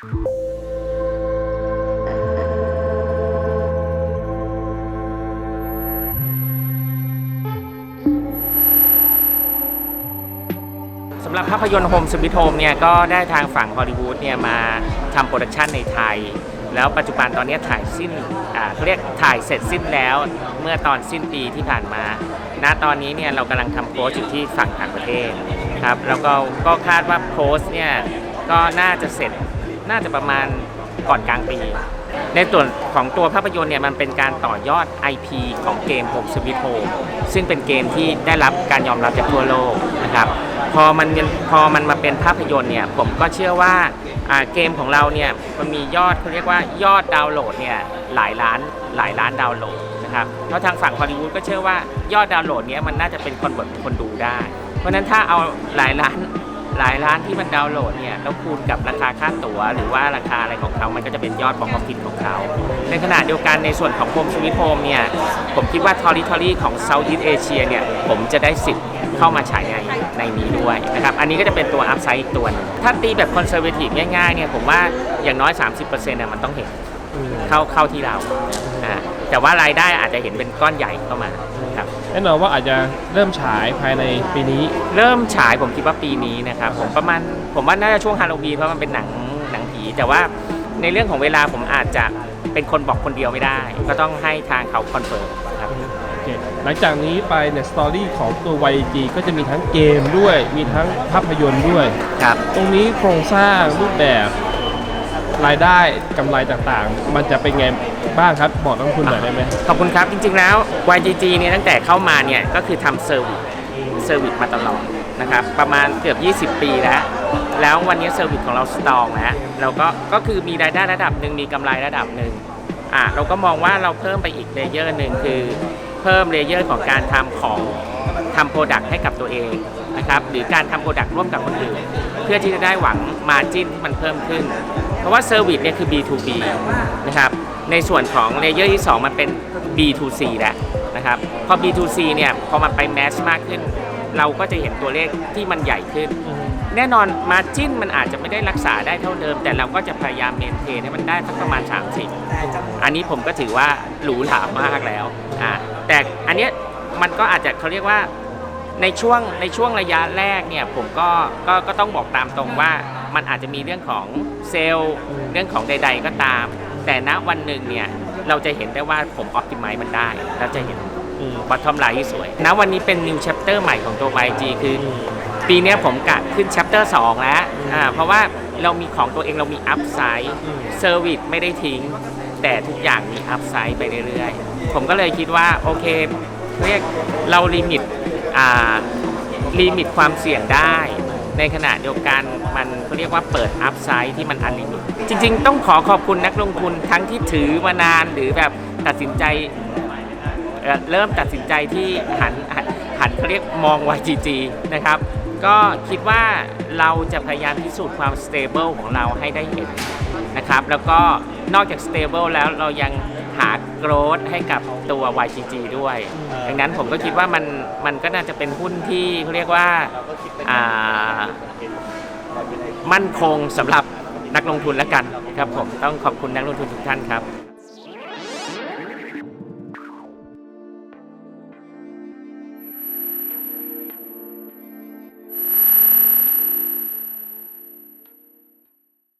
สำหรับภาพยนตร์โฮมสวิตโฮมเนี่ยก็ได้ทางฝั่งฮอลลีวูดเนี่ยมาทำโปรดักชันในไทย แล้วปัจจุบันตอนนี้ถ่ายสิ้นอ่าเขาเรียกถ่ายเสร็จสิ้นแล้วเมื่อตอนสิ้นปีที่ผ่านมา ณตอนนี้เนี่ยเรากำลังทำโพสต์อยู่ที่ฝั่งต่างประเทศครับแล้วก็ก็คาดว่าโพสต์เนี่ยก็น่าจะเสร็จ น่าจะประมาณก่อนกลางปี ในส่วนของตัวภาพยนตร์เนี่ยมันเป็นการต่อยอด IP ของเกม Home Sweet Home ซึ่งเป็นเกมที่ได้รับการยอมรับจากทั่วโลกนะครับพอมันพอมันมาเป็นภาพยนตร์เนี่ยผมก็เชื่อว่าเกมของเราเนี่ยมันมียอดเขาเรียกว่ายอดดาวน์โหลดเนี่ยหลายล้านหลายล้านดาวน์โหลดนะครับเพราะทางฝั่งฮอลลีวูดก็เชื่อว่ายอดดาวน์โหลดเนี้ยมันน่าจะเป็นคนเวิร์ตคนดูได้ เพราะนั้นถ้าเอาหลายล้าน หลายล้านที่มันดาวน์โหลดเนี่ยแล้วคูณกับราคาค่าตั๋วหรือว่าราคาอะไรของเขา มันก็จะเป็นยอดของความผิดของเขา ในขณะเดียวกันในส่วนของโฮมสวิตโฮมเนี่ย ผมคิดว่าทอริทอรี่ของเซาท์อีสเอเชียเนี่ย ผมจะได้สิทธิ์เข้ามาฉายในในนี้ด้วยนะครับ อันนี้ก็จะเป็นตัวอัพไซด์อีกตัวนึงถ้าตีแบบคอนเซอร์เวทีฟง่ายๆเนี่ย ผมว่าอย่างน้อย 30%น่ะมันต้องเห็นเข้าเข้าที่เราอ่าแต่ว่ารายได้อาจจะเห็นเป็นก้อนใหญ่เข้ามาครับ แน่นอนว่าอาจจะเริ่มฉายภายในปีนี้ เริ่มฉายผมคิดว่าปีนี้นะครับผมประมาณผมว่าน่าจะช่วงฮาโลวีนเพราะมันเป็นหนังหนังผีแต่ว่าในเรื่องของเวลาผมอาจจะเป็นคนบอกคนเดียวไม่ได้ ก็ต้องให้ทางเขาคอนเฟิร์มครับโอเคหลังจากนี้ไปเนี่ยสตอรี่ของตัว YG ก็จะมีทั้งเกมด้วย มีทั้งภาพยนตร์ด้วย ครับ ตรงนี้โครงสร้างรูปแบบรายได้กำไรต่างๆ มันจะเป็นไง บ้างครับบอกนักลงทุนหน่อยได้ไหมขอบคุณครับ จริง ๆ แล้ว YGG เนี่ยตั้งแต่เข้ามาเนี่ยก็คือทำเซอร์วิสเซอร์วิสมาตลอดนะครับประมาณเกือบ 20 ปีแล้ว แล้ววันนี้เซอร์วิสของเราสตรองแล้วเราก็ก็คือมีรายได้ระดับหนึ่งมีกำไรระดับหนึ่งอะเราก็มองว่าเราเพิ่มไปอีกเลเยอร์หนึ่งคือเพิ่มเลเยอร์ของการทำของทำโปรดักต์ให้กับตัวเองนะครับหรือการทำโปรดักต์ร่วมกับคนอื่น เพื่อที่จะได้หวังมาจิ้นที่มันเพิ่มขึ้น เพราะว่าเซอร์วิสเนี่ยคือ B2B นะครับ ในส่วนของเลเยอร์ที่ 2 มันเป็น B2C แล้วนะครับ พอ B2C เนี่ยพอมันไปแมสมากขึ้น เราก็จะเห็นตัวเลขที่มันใหญ่ขึ้น แน่นอนมาจิ้นมันอาจจะไม่ได้รักษาได้เท่าเดิม แต่เราก็จะพยายามเมนเทนให้มันได้สักประมาณ 30 อันนี้ผมก็ถือว่าหรูหรามากแล้วอ่าแต่อันเนี้ยมันก็อาจจะเขาเรียกว่าในช่วงในช่วงระยะแรกเนี่ยผมก็ก็ก็ต้องบอกตามตรงว่ามันอาจจะมีเรื่องของเซลล์เรื่องของใด ๆ ก็ตาม แต่ณวันหนึ่งเนี่ยเราจะเห็นได้ว่าผมอ p ติ m i z e มันได้เราจะเห็นอืมบอททอมไลน์ที่สวยณวันนี้เป็น new chapter ใหม่ของตัว YG คือปีเนี้ยผมกะขึ้น chapter 2แล้วอ่าเพราะว่าเรามีของตัวเองเรามี upside อืมเซอร์วิสไม่ได้ทิ้ง แต่ทุกอย่างมี upside ไปเรื่อยๆ ผมก็เลยคิดว่า โอเค เรียกเราลิมิตอ่าลิมิตความเสี่ยงได้ ในขณะเดียวกันมันเขาเรียกว่าเปิดอัพไซด์ที่มันอันลิมิตจริง ๆ ต้องขอขอบคุณนักลงทุนทั้งที่ถือมานานหรือแบบตัดสินใจเเริ่มตัดสินใจที่หันหันเขาเรียกมอง YGG นะครับ ก็คิดว่าเราจะพยายามพิสูจน์ความสเตเบิลของเราให้ได้เห็น นะครับ แล้วก็นอกจาก stable แล้วเรายังหา growth ให้กับตัว YGG ด้วย ดังนั้นผมก็คิดว่ามันมันก็น่าจะเป็นหุ้นที่เขาเรียกว่าอ่ามั่นคงสำหรับนักลงทุนแล้วกันครับผมต้องขอบคุณนักลงทุนทุกท่านครับ